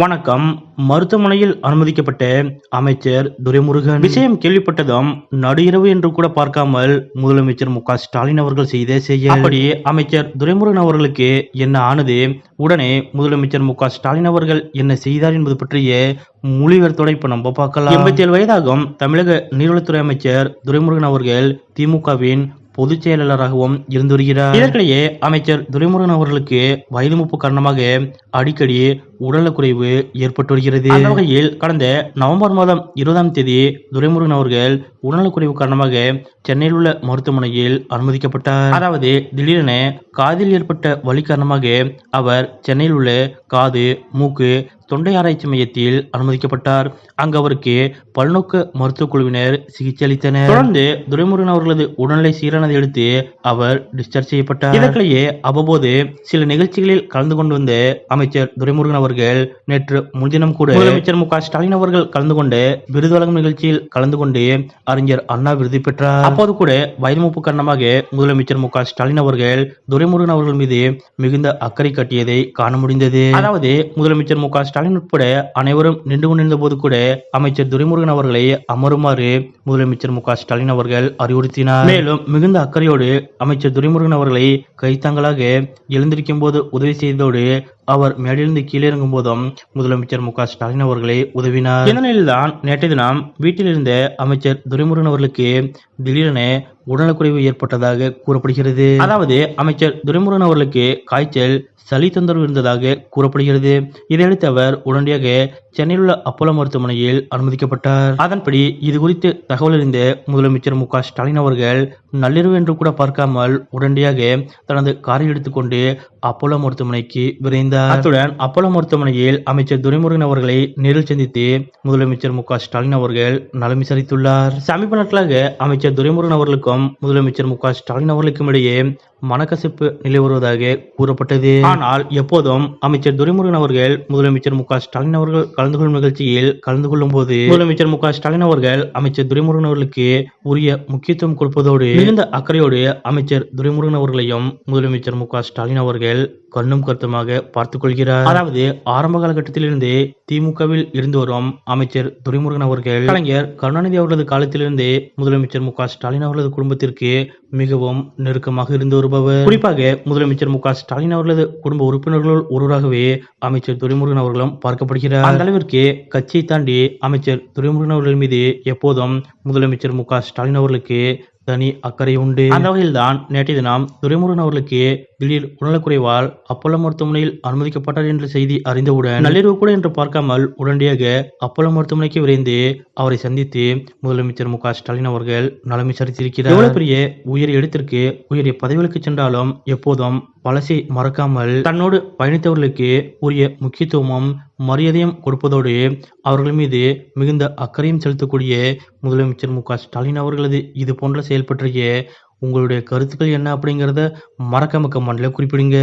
வணக்கம். மருத்துவமனையில் அனுமதிக்கப்பட்ட அமைச்சர் துரைமுருகன். விஷயம் கேள்விப்பட்டதும் நடுஇரவு என்று கூட பார்க்காமல் முதலமைச்சர் மு ஸ்டாலின் அவர்கள் செய்த செயல். அப்படி அமைச்சர் துரைமுருகன் அவர்களுக்கு என்ன ஆனது? உடனே முதலமைச்சர் மு ஸ்டாலின் அவர்கள் என்ன செய்தார் என்பது பற்றிய மொழிவர்த்தோட இப்ப நம்ம பார்க்கலாம். எண்பத்தி ஏழு வயதாகும் தமிழக நீர்வளத்துறை அமைச்சர் துரைமுருகன் அவர்கள் திமுகவின் பொதுச் செயலாளராகவும் இருந்து வருகிறார் இதற்கிடையே அமைச்சர் துரைமுருகன் அவர்களுக்கு வயது மூப்பு காரணமாக அடிக்கடி உடலக்குறைவு ஏற்பட்டு வருகிறது அந்த வகையில் கடந்த நவம்பர் மாதம் இருபதாம் தேதி துரைமுருகன் அவர்கள் உடல்நலக்குறைவு காரணமாக சென்னையில் உள்ள மருத்துவமனையில் அனுமதிக்கப்பட்டார். அதாவது திடீரென காதில் ஏற்பட்ட வலி காரணமாக அவர் சென்னையில் உள்ள காது மூக்கு தொண்டை ஆராய்ச்சி மையத்தில் அனுமதிக்கப்பட்டார். அங்கு அவருக்கு பல்நோக்கு மருத்துவக் குழுவினர் சிகிச்சை அளித்தனர். தொடர்ந்து துரைமுருகன் அவர்களது உடல்நிலை சீரானதை அடுத்து அவர் டிஸ்சார்ஜ் செய்யப்பட்டார். இதற்கிடையே அவ்வப்போது சில நிகழ்ச்சிகளில் கலந்து கொண்டு வந்த அமைச்சர் துரைமுருகன் அவர்கள் நேற்று முன்தினம் கூட முதலமைச்சர் மு ஸ்டாலின் அவர்கள் கலந்து கொண்டு விருது வழங்கும் நிகழ்ச்சியில் கலந்து கொண்டு அறிஞர் அண்ணா விருது பெற்றார். அப்போது கூட வயது மூப்பு காரணமாக முதலமைச்சர் மு ஸ்டாலின் அவர்கள் துரைமுருகன் அவர்கள் மீது மிகுந்த அக்கறை கட்டியதை காண முடிந்தது. அதாவது முதலமைச்சர் மு ஸ்டாலின் உட்பட அனைவரும் நின்று கொண்டிருந்த போது கூட அமைச்சர் துரைமுருகன் அவர்களை அமருமாறு முதலமைச்சர் மு ஸ்டாலின் அவர்கள் அறிவுறுத்தினார். மேலும் மிகுந்த அக்கறையோடு அமைச்சர் துரைமுருகன் அவர்களை கைத்தாங்களாக எழுந்திருக்கும் போது உதவி செய்ததோடு அவர் மேலிருந்து கீழே இறங்கும் போதும் முதலமைச்சர் மு க ஸ்டாலின் அவர்களை உதவினார். இந்த நிலையில்தான் நேற்றைய தினம் வீட்டில் இருந்த அமைச்சர் துரைமுருகன் அவர்களுக்கு திடீரென உடல்நலக்குறைவு ஏற்பட்டதாக கூறப்படுகிறது. அதாவது அமைச்சர் துரைமுருகன் அவர்களுக்கு காய்ச்சல் சளி தொந்தரவு இருந்ததாக கூறப்படுகிறது. இதையடுத்து அவர் உடனடியாக சென்னையில் உள்ள அப்போலோ மருத்துவமனையில் அனுமதிக்கப்பட்டார். அதன்படி இது குறித்து தகவல் அறிந்த முதலமைச்சர் மு ஸ்டாலின் அவர்கள் நள்ளிரவு என்று கூட பார்க்காமல் உடனடியாக தனது காரை எடுத்துக்கொண்டு அப்போலோ மருத்துவமனைக்கு விரைந்தார். அத்துடன் அப்போலோ மருத்துவமனையில் அமைச்சர் துரைமுருகன் அவர்களை நேரில் சந்தித்து முதலமைச்சர் மு ஸ்டாலின் அவர்கள் நலம் விசாரித்துள்ளார். சமீப நாட்களாக அமைச்சர் துரைமுருகன் அவர்களுக்கும் முதலமைச்சர் மு ஸ்டாலின் அவர்களுக்கும் இடையே மனக்கசிப்பு நிலை வருவதாக கூறப்பட்டது. ஆனால் எப்போதும் அமைச்சர் துரைமுருகன் அவர்கள் முதலமைச்சர் மு ஸ்டாலின் அவர்கள் கலந்து கொள்ளும் நிகழ்ச்சியில் கலந்து கொள்ளும் போது முதலமைச்சர் மு ஸ்டாலின் அவர்கள் அமைச்சர் துரைமுருகன் அவர்களுக்கு உரிய முக்கியத்துவம் கொடுப்பதோடு மிகுந்த அக்கறையோடு அமைச்சர் துரைமுருகன் அவர்களையும் முதலமைச்சர் மு ஸ்டாலின் அவர்கள் கண்ணும் கருத்துமாக பார்த்துக் கொள்கிறார் அதாவது ஆரம்ப காலகட்டத்திலிருந்தே திமுகவில் இருந்து வரும் அமைச்சர் துரைமுருகன் அவர்கள் கலைஞர் கருணாநிதி அவர்களது காலத்திலிருந்தே முதலமைச்சர் மு ஸ்டாலின் அவர்களது குடும்பத்திற்கு மிகவும் நெருக்கமாக இருந்து வருபவர். குறிப்பாக முதலமைச்சர் மு ஸ்டாலின் அவர்களது குடும்ப உறுப்பினர்களுள் ஒருவராகவே அமைச்சர் துரைமுருகன் அவர்களும் பார்க்கப்படுகிறார். அந்த அளவிற்கு கட்சியை தாண்டி அமைச்சர் துரைமுருகன் அவர்கள் மீது எப்போதும் முதலமைச்சர் மு ஸ்டாலின் அவர்களுக்கு தனி அக்கறை உண்டு. அந்த வகையில்தான் நேற்றைய தினம் துரைமுருகன் அவர்களுக்கு திடீர் உடல்குறைவால் அப்போலோ மருத்துவமனையில் அனுமதிக்கப்பட்டார் என்ற செய்தி அறிந்தவுடன் நள்ளிரவு கூட என்று பார்க்காமல் உடனடியாக அப்போலோ மருத்துவமனைக்கு விரைந்து அவரை சந்தித்து முதலமைச்சர் மு க ஸ்டாலின் அவர்கள் நலம் விசாரித்திருக்கிறார். எவ்வளவு பெரிய உயர் இடத்திற்கு உயரிய பதவிகளுக்கு சென்றாலும் எப்போதும் பழசை மறக்காமல் தன்னோடு பயணித்தவர்களுக்கு உரிய முக்கியத்துவமும் மரியாதையும் கொடுப்பதோடு அவர்கள் மீது மிகுந்த அக்கறையும் செலுத்தக்கூடிய முதலமைச்சர் மு க ஸ்டாலின் அவர்களது இது போன்ற செயல்பற்றிய உங்களுடைய கருத்துக்கள் என்ன அப்படிங்கிறத மறக்காம கமெண்ட்ல குறிப்பிடுங்க.